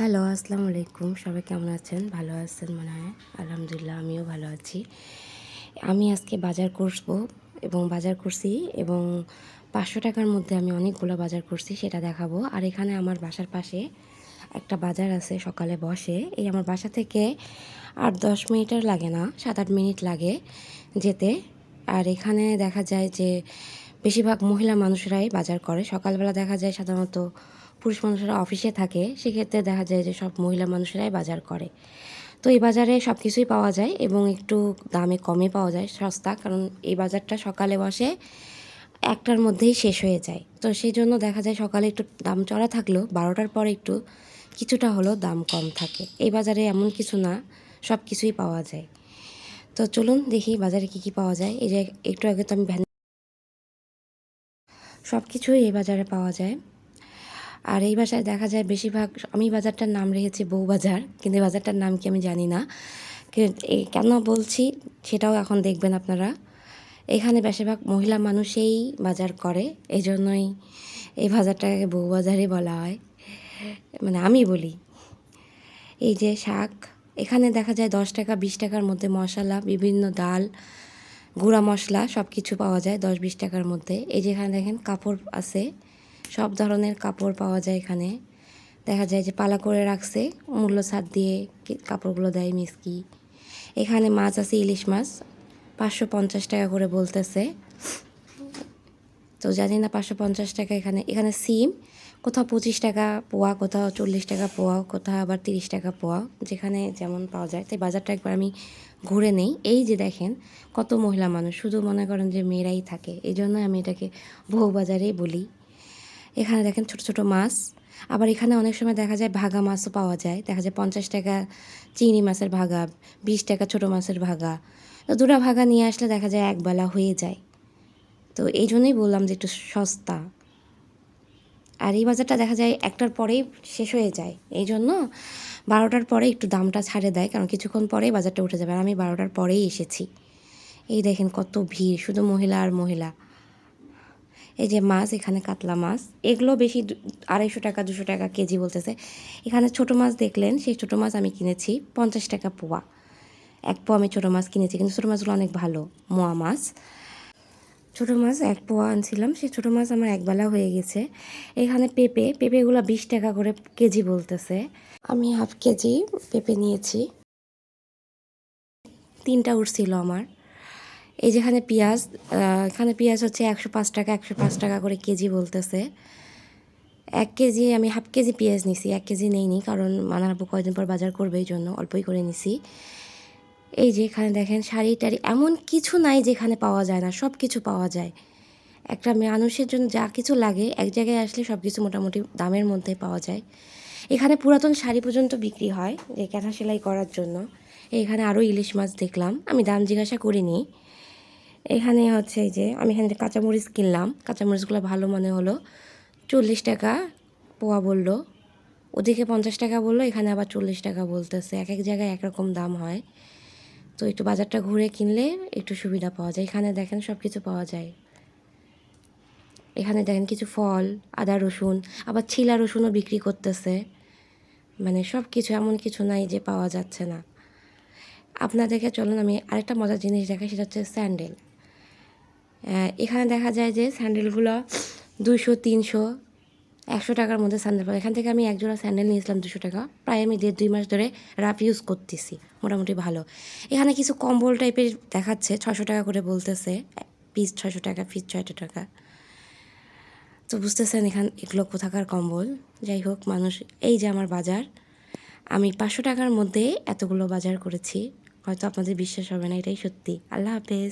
Hello, আসসালামু আলাইকুম। সবাই কেমন আছেন? ভালো আছেন মনে হয়? আলহামদুলিল্লাহ, আমিও ভালো আছি। আমি আজকে বাজার করব এবং বাজার করছি এবং পাঁচশো টাকার মধ্যে আমি অনেকগুলো বাজার করছি, সেটা দেখাবো। আর এখানে আমার বাসার পাশে একটা বাজার আছে, সকালে বসে। এই আমার বাসা থেকে আট দশ মিনিটের লাগে না, সাত আট মিনিট লাগে যেতে। আর এখানে দেখা যায় যে বেশিরভাগ মহিলা মানুষরাই বাজার করে। সকালবেলা দেখা যায় সাধারণত পুরুষ মানুষরা অফিসে থাকে, সেক্ষেত্রে দেখা যায় যে সব মহিলা মানুষেরাই বাজার করে। তো এই বাজারে সব কিছুই পাওয়া যায় এবং একটু দামে কমে পাওয়া যায় সস্তা, কারণ এই বাজারটা সকালে বসে একটার মধ্যেই শেষ হয়ে যায়। তো সেই জন্য দেখা যায় সকালে একটু দাম চড়া থাকলেও বারোটার পরে একটু কিছুটা হলেও দাম কম থাকে। এই বাজারে এমন কিছু না সব কিছুই পাওয়া যায়। তো চলুন দেখি বাজারে কি কি পাওয়া যায়। এই যে একটু আগে তো আমি ভ্যান সব কিছুই এই বাজারে পাওয়া যায়। আর এই বাজারে দেখা যায় বেশিরভাগ, আমি বাজারটার নাম রেখেছি বউ বাজার কিন্তু এই বাজারটার নাম কি আমি জানি না। কেন বলছি সেটাও এখন দেখবেন আপনারা। এখানে বেশিরভাগ মহিলা মানুষেই বাজার করে এই জন্যই এই বাজারটাকে বউ বাজারই বলা হয়। মানে আমি বলি। এই যে শাক, এখানে দেখা যায় দশ টাকা, বিশ টাকার মধ্যে মশলা, বিভিন্ন ডাল, গুঁড়া মশলা সব কিছু পাওয়া যায় দশ, বিশ টাকার মধ্যে। এই যে এখানে দেখেন কাপড় আছে সব ধরনের কাপড় পাওয়া যায় এখানে। দেখা যায় যে পালা করে রাখছে, মূল্য ছাড় দিয়ে কাপড়গুলো দেয় মিসকি। এখানে মাছ আছে, ইলিশ মাছ, পাঁচশো পঞ্চাশ টাকা করে বলতেছে। তো জানি না পাঁচশো পঞ্চাশ টাকা এখানে এখানে সিম, কোথাও পঁচিশ টাকা পোয়া, কোথাও চল্লিশ টাকা পোয়া, কোথাও আবার তিরিশ টাকা পোয়া, যেখানে যেমন পাওয়া যায়। তাই বাজারটা একবার আমি ঘুরে নেই। এই যে দেখেন, কত মহিলা মানুষ, শুধু মনে করেন যে মেয়েরাই থাকে। এই জন্য আমি এটাকে বহু বাজারেই বলি। এখানে দেখেন ছোট ছোট মাছ। আবার এখানে অনেক সময় দেখা যায় ভাগা মাছও পাওয়া যায়। দেখা যায় পঞ্চাশ টাকা চিংড়ি মাছের ভাগা, বিশ টাকা ছোট মাছের ভাগা। তো দুটা ভাগা নিয়ে আসলে দেখা যায় একবেলা হয়ে যায়। তো এই জন্যই বললাম যে একটু সস্তা। আর এই বাজারটা দেখা যায় একটার পরেই শেষ হয়ে যায়। এই জন্য বারোটার পরে একটু দামটা ছাড়ে দেয়, কারণ কিছুক্ষণ পরেই বাজারটা উঠে যাবে। আর আমি বারোটার পরেই এসেছি। এই দেখেন কত ভিড়, শুধু মহিলা আর মহিলা। এই যে মাছ, এখানে কাতলা মাছ, এগুলো বেশি আড়াইশো টাকা, দুশো টাকা কেজি বলতেছে। এখানে ছোট মাছ দেখলেন, সেই ছোট মাছ আমি কিনেছি পঞ্চাশ টাকা পোয়া। এক পোয়া আমি ছোটো মাছ কিনেছি, কিন্তু ছোটো মাছগুলো অনেক ভালো, মোয়া মাছ। ছোটো মাছ এক পোয়া আনছিলাম, সেই ছোটো মাছ আমার একবেলা হয়ে গেছে। এখানে পেঁপে, পেঁপেগুলো বিশ টাকা করে কেজি বলতেছে। আমি হাফ কেজি পেঁপে নিয়েছি। তিনটা উঠছিল আমার। এই যেখানে পেঁয়াজ এখানে পেঁয়াজ হচ্ছে একশো পাঁচ টাকা, একশো পাঁচ টাকা করে কেজি বলতেছে। এক কেজি, আমি হাফ কেজি পেঁয়াজ নিছি, এক কেজি নেইনি, কারণ মানাবো কয়দিন পর বাজার করবে, এই জন্য অল্পই করে নিছি। এই যে এখানে দেখেন, শাড়ি টাড়ি, এমন কিছু নাই যেখানে পাওয়া যায় না সব কিছু পাওয়া যায়। একটা মানুষের জন্য যা কিছু লাগে, এক জায়গায় আসলে সব কিছু মোটামুটি দামের মধ্যে পাওয়া যায়। এখানে পুরাতন শাড়ি পর্যন্ত বিক্রি হয়, যে ক্যাথা সেলাই করার জন্য। এখানে আরও ইলিশ মাছ দেখলাম, আমি দাম জিজ্ঞাসা করিনি। এখানে হচ্ছে এই যে, আমি এখানে কাঁচামরিচ কিনলাম, কাঁচামরিচগুলো ভালো মনে হলো। চল্লিশ টাকা পোয়া বলল। ওদিকে পঞ্চাশ টাকা বলল, এখানে আবার চল্লিশ টাকা বলতেছে। এক এক জায়গায় একরকম দাম হয়। তো একটু বাজারটা ঘুরে কিনলে একটু সুবিধা পাওয়া যায়। এখানে দেখেন সব কিছু পাওয়া যায়। এখানে দেখেন কিছু ফল, আদা, রসুন, আবার ছিলা রসুনও বিক্রি করতেছে। মানে সব কিছু এমন কিছু নাই যে পাওয়া যাচ্ছে না। আপনাদেরকে চলুন, আমি আরেকটা মজার জিনিস দেখাই, সেটা হচ্ছে স্যান্ডেল। এখানে দেখা যায় যে স্যান্ডেলগুলো দুশো তিনশো, একশো টাকার মধ্যে স্যান্ডেল পাবো এখান থেকে আমি একজোড়া স্যান্ডেল নিয়েছিলাম দুশো টাকা। প্রায় আমি দেড়, দুই মাস ধরে রাফ ইউজ করতেছি। মোটামুটি ভালো। এখানে কিছু কম্বল টাইপের দেখাচ্ছে ছশো টাকা করে বলতেছে। পিস ছশো টাকা পিস ছয়শো টাকা। তো বুঝতেছেন এখান, এগুলো কোথাকার কম্বল? যাই হোক, মানুষ, এই যে আমার বাজার, আমি পাঁচশো টাকার মধ্যে এতগুলো বাজার করেছি। হয়তো আপনাদের বিশ্বাস হবে না, এটাই সত্যি। আল্লাহ হাফেজ।